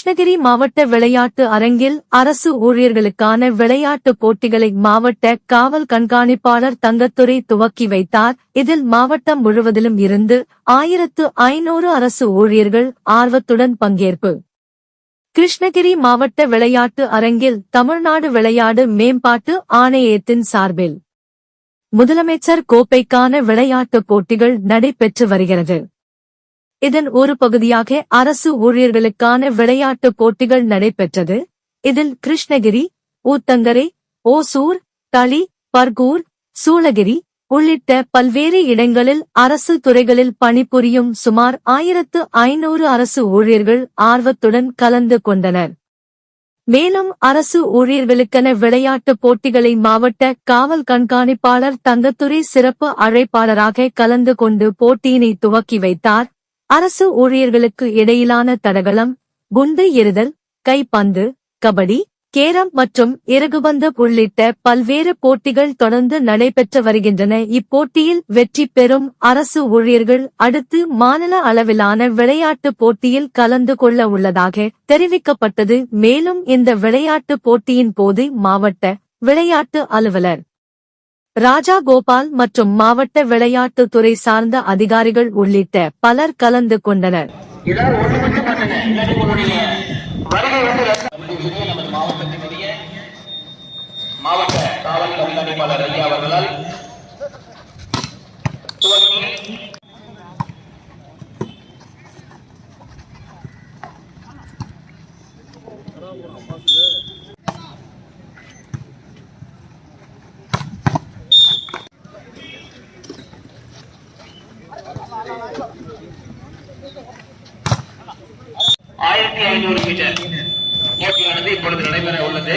கிருஷ்ணகிரி மாவட்ட விளையாட்டு அரங்கில் அரசு ஊழியர்களுக்கான விளையாட்டுப் போட்டிகளை மாவட்ட காவல் கண்காணிப்பாளர் தங்கத்துறை துவக்கி வைத்தார். இதில் மாவட்டம் முழுவதிலும் இருந்து ஆயிரத்து ஐநூறு அரசு ஊழியர்கள் ஆர்வத்துடன் பங்கேற்பு. கிருஷ்ணகிரி மாவட்ட விளையாட்டு அரங்கில் தமிழ்நாடு விளையாடு மேம்பாட்டு ஆணையத்தின் சார்பில் முதலமைச்சர் கோப்பைக்கான விளையாட்டுப் போட்டிகள் நடைபெற்று வருகிறது. இதன் ஒரு பகுதியாக அரசு ஊழியர்களுக்கான விளையாட்டுப் போட்டிகள் நடைபெற்றது. இதில் கிருஷ்ணகிரி ஊத்தங்கரை ஓசூர் தளி பர்கூர் சூளகிரி உள்ளிட்ட பல்வேறு இடங்களில் அரசு துறைகளில் பணிபுரியும் சுமார் ஆயிரத்து ஐநூறு அரசு ஊழியர்கள் ஆர்வத்துடன் கலந்து கொண்டனர். மேலும் அரசு ஊழியர்களுக்கென விளையாட்டுப் போட்டிகளை மாவட்ட காவல் கண்காணிப்பாளர் தங்கத்துறை சிறப்பு அழைப்பாளராக கலந்து கொண்டு போட்டியினை துவக்கி வைத்தார். அரசு ஊழியர்களுக்கு இடையிலான தடகளம் குண்டு எறிதல் கைப்பந்து கபடி கேரம் மற்றும் இறகுபந்து உள்ளிட்ட பல்வேறு போட்டிகள் தொடர்ந்து நடைபெற்று வருகின்றன. இப்போட்டியில் வெற்றி பெறும் அரசு ஊழியர்கள் அடுத்து மாநில அளவிலான விளையாட்டு போட்டியில் கலந்து கொள்ள உள்ளதாக தெரிவிக்கப்பட்டது. மேலும் இந்த விளையாட்டு போட்டியின் போது மாவட்ட விளையாட்டு அலுவலர் ராஜா கோபால் மற்றும் மாவட்ட விளையாட்டுத் துறை சார்ந்த அதிகாரிகள் உள்ளிட்ட பலர் கலந்து கொண்டனர். மாவட்ட காவல் கண்காணிப்பாளர் ஐயா அவர்களால் ஆயிரத்தி ஐநூறு மீட்டர். போட்டியானது இப்பொழுது நடைபெற உள்ளது.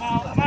அம்மா,